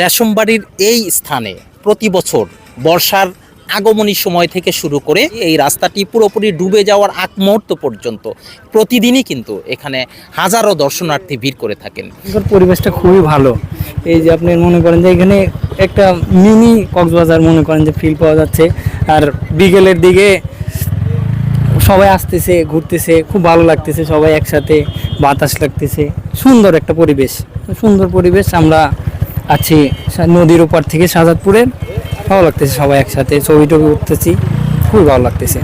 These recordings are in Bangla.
রেশমবাড়ির এই স্থানে প্রতি বছর বর্ষার আগমনী সময় থেকে শুরু করে এই রাস্তাটি পুরোপুরি ডুবে যাওয়ার আগ মুহূর্ত পর্যন্ত প্রতিদিনই কিন্তু এখানে হাজারো দর্শনার্থী ভিড় করে থাকেন। পরিবেশটা খুবই ভালো। এই যে আপনি মনে করেন যে এখানে একটা মিনি কক্সবাজার মনে করেন যে ফিল পাওয়া যাচ্ছে। আর বিকেলের দিকে সবাই আসতেছে, ঘুরতেছে, খুব ভালো লাগতেছে সবাই একসাথে, বাতাস লাগতেছে। সুন্দর একটা পরিবেশ। সুন্দর পরিবেশ, আমরা আছি নদীর ওপার থেকে সাজাদপুরের ভালো লাগতেছে সবাই একসাথে, ছবি টবি উঠতেছি খুবই ভালো লাগতেছে।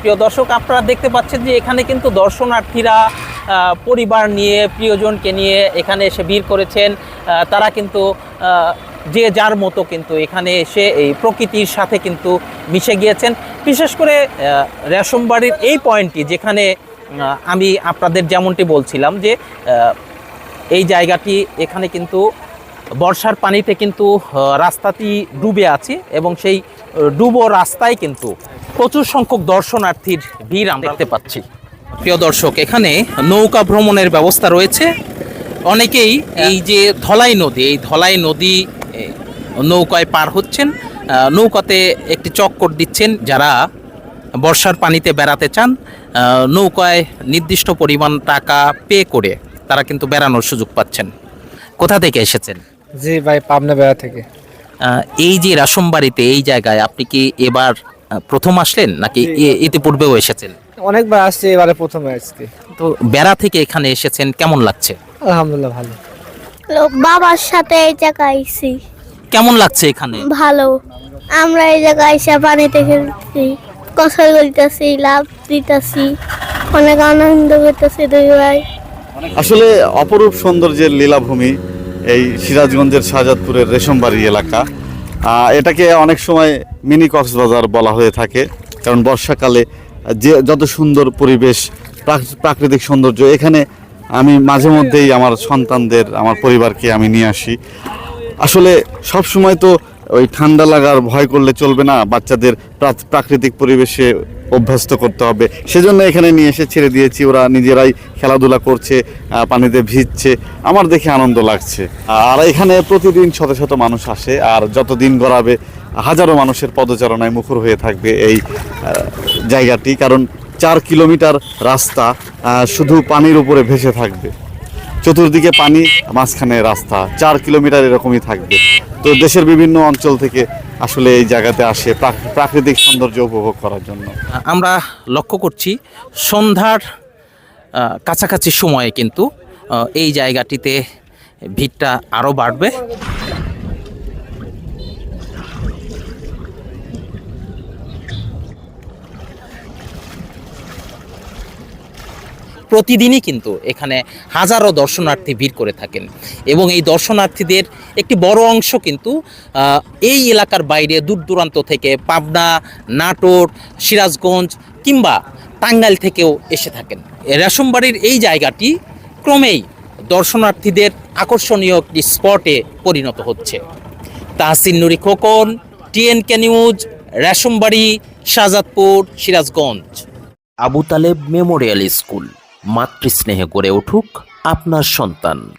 প্রিয় দর্শক, আপনারা দেখতে পাচ্ছেন যে এখানে কিন্তু দর্শনার্থীরা পরিবার নিয়ে, প্রিয়জনকে নিয়ে এখানে এসে ভিড় করেছেন। তারা কিন্তু যে যার মতো কিন্তু এখানে এসে এই প্রকৃতির সাথে কিন্তু মিশে গিয়েছেন। বিশেষ করে রেশমবাড়ির এই পয়েন্টটি যেখানে আমি আপনাদের যেমনটি বলছিলাম যে এই জায়গাটি এখানে কিন্তু বর্ষার পানিতে কিন্তু রাস্তাটি ডুবে আছে এবং সেই ডুবো রাস্তায় কিন্তু প্রচুর সংখ্যক দর্শনার্থীর ভিড় আমরা দেখতে পাচ্ছি। প্রিয় দর্শক এখানে নৌকা ভ্রমণের ব্যবস্থা রয়েছে। অনেকেই এই যে ধলাই নদী এই ধলাই নদী নৌকায় পার হচ্ছেন। নৌকাতে একটি চক্কর দিচ্ছেন যারা বর্ষার পানিতে বেড়াতে চান। নৌকায় নির্দিষ্ট পরিমাণ টাকা পে করে তারা কিন্তু বেড়ানোর সুযোগ পাচ্ছেন। কোথা থেকে এসেছেন? জি ভাই পাবনা বেড়া থেকে। এই যে রাসমবাড়িতে এই জায়গায় আপনি কি এবার প্রথম আসলেন নাকি ইতিপূর্বেও এসেছেন? অনেকবার আসছে এবারে প্রথমে আজকে তো বেড়া থেকে এখানে এসেছেন কেমন লাগছে? আলহামদুলিল্লাহ ভালো। লোক বাবার সাথে এই জায়গায় আইছি। কেমন লাগছে এখানে? ভালো। আমরা এই জায়গায় এসে পানিতে খেলছি কষাই গলিতেছি লাভ দিতেছি অনেক আনন্দ করতেছি দুই ভাই। আসলে অপরূপ সৌন্দর্যের লীলাভূমি এই সিরাজগঞ্জের শাহজাদপুরের রেশমবাড়ি এলাকা। এটাকে অনেক সময় মিনি কক্সবাজার বলা হয়ে থাকে কারণ বর্ষাকালে যে যত সুন্দর পরিবেশ, প্রাক- প্রাকৃতিক সৌন্দর্য, এখানে আমি মাঝে মধ্যেই আমার সন্তানদের, আমার পরিবারকে আমি নিয়ে আসি। আসলে সব সময় তো ওই ঠান্ডা লাগার ভয় করলে চলবে না, বাচ্চাদের প্রাকৃতিক পরিবেশে অভ্যস্ত করতে হবে। সেজন্য এখানে নিয়ে এসে ছেড়ে দিয়েছি, ওরা নিজেরাই খেলাধুলা করছে পানিতে ভিজছে। আমার দেখে আনন্দ লাগছে। আর এখানে প্রতিদিন শত শত মানুষ আসে, আর যত দিন গড়াবে হাজারো মানুষের পদচারণায় মুখর হয়ে থাকবে এই জায়গাটি, কারণ চার কিলোমিটার রাস্তা শুধু পানির উপরে ভেসে থাকবে। চতুর্দিকে পানি, মাঝখানে রাস্তা, চার কিলোমিটার এরকমই থাকবে। তো দেশের বিভিন্ন অঞ্চল থেকে আসলে এই জায়গাতে আসে প্রাক- প্রাকৃতিক সৌন্দর্য উপভোগ করার জন্য। আমরা লক্ষ্য করছি সন্ধ্যার কাছাকাছি সময়ে কিন্তু এই জায়গাটিতে ভিড়টা আরও বাড়বে। প্রতিদিনই কিন্তু এখানে হাজারো দর্শনার্থী ভিড় করে থাকেন। এবং এই দর্শনার্থীদের একটি বড় অংশ কিন্তু এই এলাকার বাইরে দূর দূরান্ত থেকে পাবনা, নাটোর, সিরাজগঞ্জ কিংবা টাঙ্গাইল থেকেও এসে থাকেন। রেশমবাড়ির এই জায়গাটি ক্রমেই দর্শনার্থীদের আকর্ষণীয় একটি স্পটে পরিণত হচ্ছে। Tahsin Nuri Khokon, TNK news, Reshambari, Shahjadpur, Sirajganj. Abu Taleb memorial school. মাতৃস্নেহে গড়ে উঠুক আপনার সন্তান।